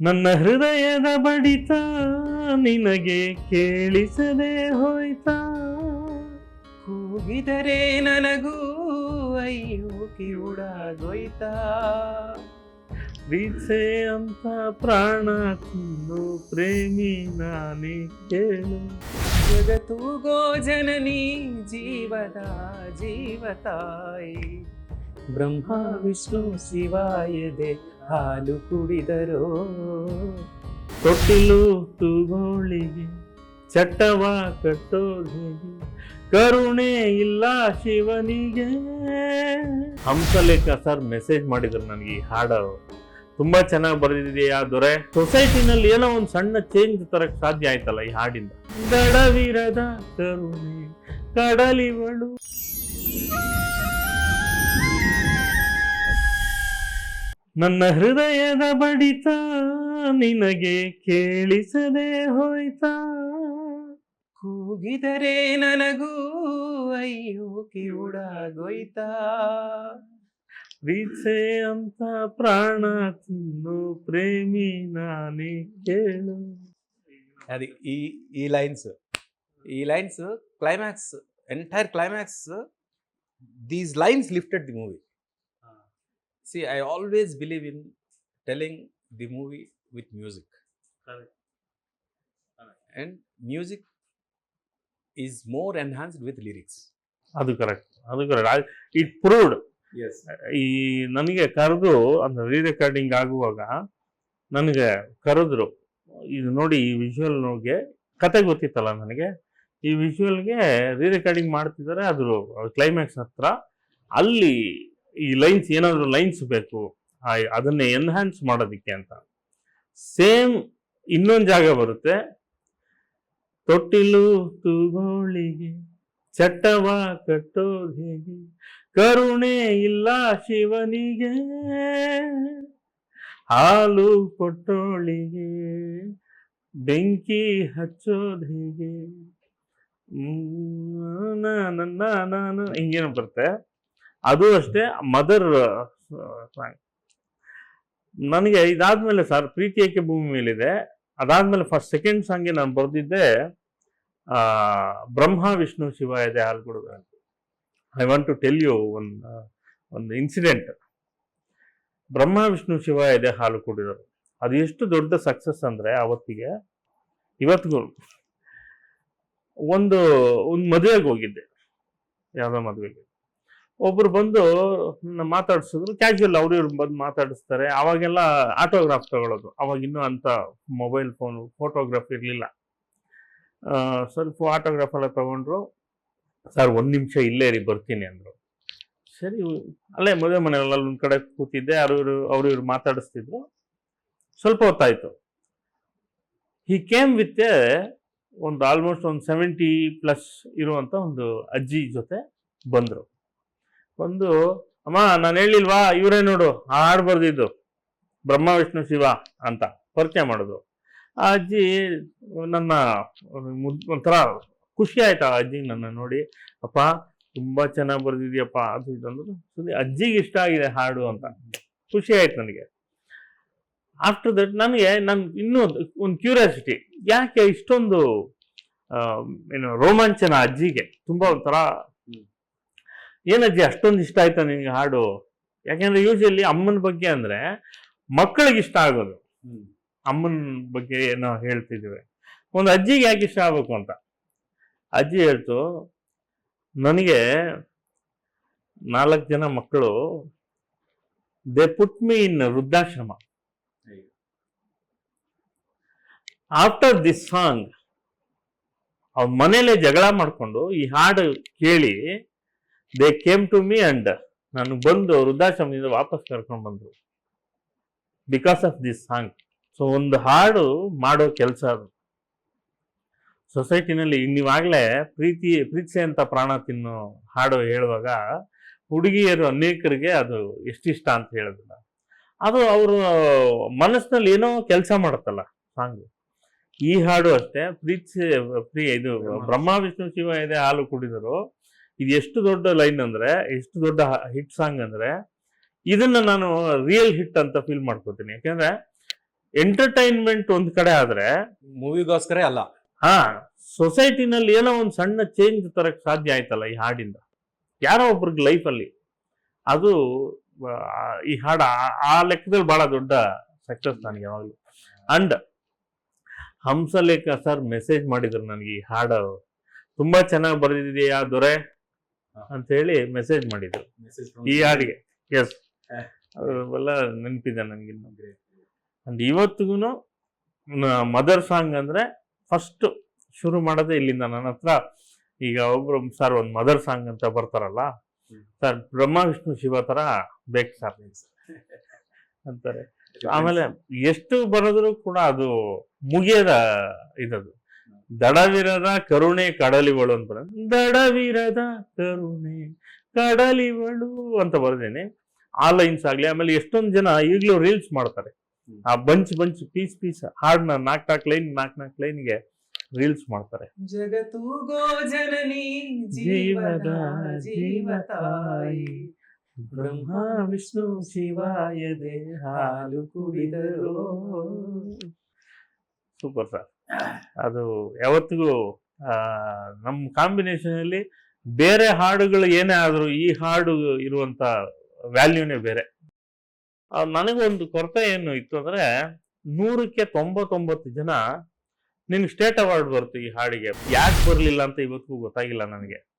ನನ್ನ ಹೃದಯದ ಬಡಿತ ನಿನಗೆ ಕೇಳಿಸದೆ ಹೋಯ್ತಾ? ಕೂಗಿದರೆ ನನಗೂ ಅಯ್ಯೋ ಕಿವುಡಾಗೋಯ್ತಾ? ಪ್ರೀತ್ಸೆ ಅಂತ ಪ್ರಾಣ ತಿನ್ನು ಪ್ರೇಮಿ ನಾನೇ ಕೇಳು. ಜಗತ್ತೂಗೋ ಜನನಿ, ಜೀವದ ಜೀವತಾಯಿ ಬ್ರಹ್ಮ, ವಿಷ್ಣು ಶಿವಾಯದೆ ಹಾಲು ಕುಡಿದರೋ. ತೊಟ್ಟಿಲು ತೂಗೋಳಿಗೆ ಚಟ್ಟವ ಕಟ್ಟೋಳಿಗೆ ಕರುಣೆ ಇಲ್ಲ ಶಿವನಿಗೆ. ಹಂಸಲೇಖ ಸರ್ ಮೆಸೇಜ್ ಮಾಡಿದ್ರು ನನಗೆ ಈ ಹಾಡು. ತುಂಬಾ ಚೆನ್ನಾಗಿ ಬರೆದಿದೆಯಾ ದೊರೆ? ಸೊಸೈಟಿನಲ್ಲಿ ಏನೋ ಒಂದು ಸಣ್ಣ ಚೇಂಜ್ ತರಕ್ ಸಾಧ್ಯ ಆಯ್ತಲ್ಲ ಈ ಹಾಡಿಂದ. ದಡವಿರದ ಕರುಣೆ, ಕಡಲಿವಳು. ನನ್ನ ಹೃದಯದ ಬಡಿತ ನಿನಗೆ ಕೇಳಿಸದೆ ಹೋಯ್ತಾ ಕೂಗಿದರೆ ನನಗೂ ಅಯ್ಯೋ ಕಿವುಡಾಗೋಯ್ತಾ ಪ್ರೀತ್ಸೆ ಅಂತ ಪ್ರಾಣ ತಿನ್ನು ಪ್ರೇಮಿ ನಾನೇ ಕೇಳು అది ఈ ఈ లైన్స్ ఈ lines climax entire climax these lines lifted the movie See, I always believe in telling the movie with music. Correct. Correct. And music is more enhanced with lyrics. ಅದು ಕರೆಕ್ಟ್ ಅದು ಕರೆಕ್ಟ್ ಇಟ್ ಪ್ರೂವ್ಡ್ ಈ ನನಗೆ ಕರೆದು ಅಂದ್ರೆ re recording ಆಗುವಾಗ ನನಗೆ ಕರೆದ್ರು ಇದು ನೋಡಿ ಈ ವಿಷುವಲ್ ನೋಗೆ ಕತೆ ಗೊತ್ತಿತ್ತಲ್ಲ ನನಗೆ ಈ ವಿಷುವಲ್ಗೆ ರೀ ರೆಕಾರ್ಡಿಂಗ್ ಮಾಡ್ತಿದ್ದಾರೆ ಅದ್ರ ಕ್ಲೈಮ್ಯಾಕ್ಸ್ ಹತ್ರ ಅಲ್ಲಿ ಈ ಲೈನ್ಸ್ ಏನಾದರೂ ಲೈನ್ಸ್ ಬೇಕು ಅದನ್ನ ಎನ್ಹಾನ್ಸ್ ಮಾಡೋದಕ್ಕೆ ಅಂತ ಸೇಮ್ ಇನ್ನೊಂದು ಜಾಗ ಬರುತ್ತೆ ತೊಟ್ಟಿಲು ತೂಗೋಳಿಗೆ ಚಟ್ಟವ ಕಟ್ಟೋದು ಹೇಗೆ ಕರುಣೆ ಇಲ್ಲ ಶಿವನಿಗೆ ಹಾಲು ಕೊಟ್ಟೋಳಿಗೆ ಬೆಂಕಿ ಹಚ್ಚೋದು ಹೇಗೆ ಹಿಂಗೇನು ಬರುತ್ತೆ ಅದು ಅಷ್ಟೇ ಮದರ್ ಸಾಂಗ್ ನನಗೆ ಇದಾದ್ಮೇಲೆ ಸರ್ ಪ್ರೀತಿ ಏಕೆ ಭೂಮಿ ಮೇಲಿದೆ. ಅದಾದ್ಮೇಲೆ ಫಸ್ಟ್ ಸೆಕೆಂಡ್ ಸಾಂಗ್ಗೆ ನಾನು ಬರೆದಿದ್ದೆ ಬ್ರಹ್ಮ, ವಿಷ್ಣು, ಶಿವ ಇದೆ ಹಾಲು ಅಂತ. I want to tell you one ಒಂದು ಇನ್ಸಿಡೆಂಟ್ ಬ್ರಹ್ಮ, ವಿಷ್ಣು, ಶಿವ ಇದೆ ಹಾಲು ಕುಡಿದರು. ಅದು ಎಷ್ಟು ದೊಡ್ಡ ಸಕ್ಸಸ್ ಅಂದ್ರೆ ಅವತ್ತಿಗೆ, ಇವತ್ತಿಗೂ ಒಂದು ಒಂದು ಮದುವೆಗೆ ಹೋಗಿದ್ದೆ. ಯಾವುದೋ ಮದುವೆಗೆ. ಒಬ್ರು ಬಂದು ಮಾತಾಡಿಸಿದ್ರು. ಕ್ಯಾಶುವಲ್ ಅವ್ರು ಇವ್ರು ಬಂದು ಮಾತಾಡಿಸ್ತಾರೆ. ಅವಾಗೆಲ್ಲ ಆಟೋಗ್ರಾಫ್ ತಗೊಳ್ಳೋದು ಅವಾಗ ಇನ್ನೂ ಅಂತ ಮೊಬೈಲ್ ಫೋನು ಫೋಟೋಗ್ರಾಫ್ ಇರಲಿಲ್ಲ. ಸ್ವಲ್ಪ ಆಟೋಗ್ರಾಫ್ ಎಲ್ಲ ತಗೊಂಡ್ರು. ಸರ್, ಒಂದು ನಿಮಿಷ ಇಲ್ಲೇ ರೀ ಬರ್ತೀನಿ, ಅಂದರು. ಸರಿ, ಅಲ್ಲೇ ಮದುವೆ ಮನೆಯಲ್ಲ ಒಂದು ಕಡೆ ಕೂತಿದ್ದೆ. ಅವರು ಇವರು, ಅವರು ಇವ್ರು ಮಾತಾಡಿಸ್ತಿದ್ರು. ಸ್ವಲ್ಪ ಹೊತ್ತಾಯಿತು. ಹಿ ಕೇಮ್ ವಿತ್ ಒಂದು ಆಲ್ಮೋಸ್ಟ್ ಒಂದು ಸೆವೆಂಟಿ ಪ್ಲಸ್ ಇರುವಂಥ ಒಂದು ಅಜ್ಜಿ ಜೊತೆ ಬಂದರು. ಬಂದು, ಅಮ್ಮ, ನಾನು ಹೇಳಿಲ್ವಾ? ಇವರೇ ನೋಡು, ಆ ಹಾಡು ಬರ್ದಿದ್ದು. ಬ್ರಹ್ಮ, ವಿಷ್ಣು, ಶಿವ ಅಂತ ಪರಿಚಯ ಮಾಡೋದು. ಆ ಅಜ್ಜಿ ನನ್ನ ಮುದ್- ಒಂಥರ ಖುಷಿ ಆಯ್ತು ಆ ಅಜ್ಜಿ ನನ್ನ ನೋಡಿ. ಅಪ್ಪ, ತುಂಬಾ ಚೆನ್ನಾಗಿ ಬರ್ದಿದ್ಯಪ್ಪ, ಅದು ಇದು ಅಂದ್ರು ಅಜ್ಜಿಗೆ ಇಷ್ಟ ಆಗಿದೆ ಹಾಡು ಅಂತ. ಖುಷಿ ಆಯ್ತು ನನಗೆ. ಆಫ್ಟರ್ ದಟ್ ನನಗೆ, ನನ್ ಇನ್ನೂ ಒಂದು ಕ್ಯೂರಿಯಾಸಿಟಿ ಯಾಕೆ ಇಷ್ಟೊಂದು ಏನು ರೋಮಾಂಚನ ಅಜ್ಜಿಗೆ? ತುಂಬಾ ಒಂಥರ ಏನಜ್ಜಿ ಅಷ್ಟೊಂದು ಇಷ್ಟ ಆಯ್ತಾ ನಿನಗೆ ಹಾಡು? ಯಾಕೆಂದ್ರೆ ಯೂಶಲಿ ಅಮ್ಮನ ಬಗ್ಗೆ ಅಂದ್ರೆ ಮಕ್ಕಳಿಗೆ ಇಷ್ಟ ಆಗೋದು. ಅಮ್ಮನ ಬಗ್ಗೆ ಏನೋ ಹೇಳ್ತಿದ್ದೀವಿ. ಒಂದು ಅಜ್ಜಿಗೆ ಯಾಕೆ ಇಷ್ಟ ಆಗ್ಬೇಕು ಅಂತ? ಅಜ್ಜಿ ಹೇಳ್ತು ನನಗೆ ನಾಲ್ಕು ಜನ ಮಕ್ಕಳು ದೇ ಪುಟ್ ಮೀ ಇನ್ ವೃದ್ಧಾಶ್ರಮ. ಆಫ್ಟರ್ ದಿಸ್ ಸಾಂಗ್ ಅವ್ರ ಮನೇಲೆ ಜಗಳ ಮಾಡಿಕೊಂಡು ಈ ಹಾಡು ಕೇಳಿ they came to me and ನಾನು ಬಂದು ವೃದ್ಧಾಶ್ರಮದಿಂದ ವಾಪಸ್ ಕರ್ಕೊಂಡು ಬಂದರು. Because of this song so ಒಂದು ಹಾಡು ಮಾಡೋ ಕೆಲಸ ಅದು. ಸೊಸೈಟಿನಲ್ಲಿ ನೀವಾಗಲೇ ಪ್ರೀತಿ ಪ್ರೀತಿಸೆ ಅಂತ ಪ್ರಾಣ ತಿನ್ನೋ ಹಾಡು ಹೇಳುವಾಗ ಹುಡುಗಿಯರು ಅನೇಕರಿಗೆ ಅದು ಎಷ್ಟಿಷ್ಟ ಅಂತ ಹೇಳೋದಿಲ್ಲ. ಅದು ಅವರು ಮನಸ್ಸಿನಲ್ಲಿ ಏನೋ ಕೆಲಸ ಮಾಡುತ್ತಲ್ಲ ಸಾಂಗ್. ಈ ಹಾಡು ಅಷ್ಟೇ. ಪ್ರೀತಿ ಪ್ರಿಯ ಇದು ಬ್ರಹ್ಮ, ವಿಷ್ಣು, ಶಿವ ಇದೆ ಹಾಲು ಕುಡಿದರು. ಇದು ಎಷ್ಟು ದೊಡ್ಡ ಲೈನ್ ಅಂದ್ರೆ ಎಷ್ಟು ದೊಡ್ಡ ಹಿಟ್ ಸಾಂಗ್ ಅಂದ್ರೆ ಇದನ್ನ ನಾನು ರಿಯಲ್ ಹಿಟ್ ಅಂತ ಫೀಲ್ ಮಾಡ್ಕೋತೀನಿ. ಯಾಕಂದ್ರೆ ಎಂಟರ್ಟೈನ್ಮೆಂಟ್ ಒಂದ್ ಕಡೆ ಆದ್ರೆ ಮೂವಿಗೋಸ್ಕರ ಅಲ್ಲ. ಹಾ ಸೊಸೈಟಿನಲ್ಲಿ ಏನೋ ಒಂದು ಸಣ್ಣ ಚೇಂಜ್ ತರಕ್ ಸಾಧ್ಯ ಆಯ್ತಲ್ಲ ಈ ಹಾಡಿಂದ. ಯಾರೋ ಒಬ್ರಿಗೆ ಲೈಫಲ್ಲಿ ಅದು ಈ ಹಾಡು ಆ- ಆ ಲೆಕ್ಕದಲ್ಲಿ ಬಹಳ ದೊಡ್ಡ ಸಕ್ಸಸ್ ನನಗೆ ಯಾವಾಗಲೂ. ಅಂಡ್ ಹಂಸಲೇಖ ಸರ್ ಮೆಸೇಜ್ ಮಾಡಿದ್ರು ನನಗೆ ಈ ಹಾಡು. ತುಂಬಾ ಚೆನ್ನಾಗಿ ಬರೆದಿದೆಯಾ ದೊರೆ? ಅಂತ ಹೇಳಿ ಮೆಸೇಜ್ ಮಾಡಿದ್ರು. ಈ ಹಾಡಿಗೆ. ಎಸ್ ಅವೆಲ್ಲ ನೆನಪಿದೆ ನನಗೆ ಅಂಡ್ ಇವತ್ತಿಗೂ ಮದರ್ ಸಾಂಗ್ ಅಂದ್ರೆ ಫಸ್ಟ್ ಶುರು ಮಾಡೋದೇ ಇಲ್ಲಿಂದ ನನ್ನ ಹತ್ರ. ಈಗ ಒಬ್ರು ಸರ್ ಒಂದು ಮದರ್ ಸಾಂಗ್ ಅಂತ ಬರ್ತಾರಲ್ಲ. ಸರ್ ಬ್ರಹ್ಮ ವಿಷ್ಣು ಶಿವ ತರ ಬೇಕು ಸರ್ ಅಂತಾರೆ. ಆಮೇಲೆ ಎಷ್ಟು ಬರೆದ್ರು ಕೂಡ ಅದು ಮುಗಿಯದ ಇದದು. ದಡವಿರದ ಕರುಣೆ ಕಡಲಿವಳು ಅಂತ ಬರ ದಡವಿರದ ಕರುಣೆ ಕಡಲಿವಳು ಅಂತ ಬರ್ದೇನೆ. ಆ ಲೈನ್ಸ್ ಆಗ್ಲಿ ಆಮೇಲೆ ಎಷ್ಟೊಂದು ಜನ ಈಗಲೂ ರೀಲ್ಸ್ ಮಾಡ್ತಾರೆ. ಆ ಬಂಚ್ ಬಂಚ್ ಪೀಸ್ ಪೀಸ್ ಹಾಡ್ನ ನಾಕ್ ನಾಲ್ಕು ಲೈನ್ ನಾಕ್ ನಾಲ್ಕು ಲೈನ್ಗೆ ರೀಲ್ಸ್ ಮಾಡ್ತಾರೆ. ಜಗತ್ತು ಗೋಜನನಿ ಜೀವದ ಜೀವತಾಯಿ ಬ್ರಹ್ಮ ವಿಷ್ಣು ಶಿವಾಯದೆ ಹಾಲು ಕುಡಿದರು. Super sir. ಅದು ಯಾವತ್ತಿಗೂ ನಮ್ಮ ಕಾಂಬಿನೇಷನ್ ಅಲ್ಲಿ ಬೇರೆ ಹಾಡುಗಳು ಏನೇ ಆದ್ರೂ ಈ ಹಾಡು ಇರುವಂತ ವ್ಯಾಲ್ಯೂನೇ ಬೇರೆ. ನನಗೊಂದು ಕೊರತೆ ಏನು ಇತ್ತು ಅಂದ್ರೆ, ನೂರಕ್ಕೆ ತೊಂಬತ್ತೊಂಬತ್ತು ಜನ ನಿನ್ಗೆ ಸ್ಟೇಟ್ ಅವಾರ್ಡ್ ಬರುತ್ತೆ ಈ ಹಾಡಿಗೆ. ಯಾಕೆ ಬರಲಿಲ್ಲ ಅಂತ ಇವತ್ತಿಗೂ ಗೊತ್ತಾಗಿಲ್ಲ ನನಗೆ.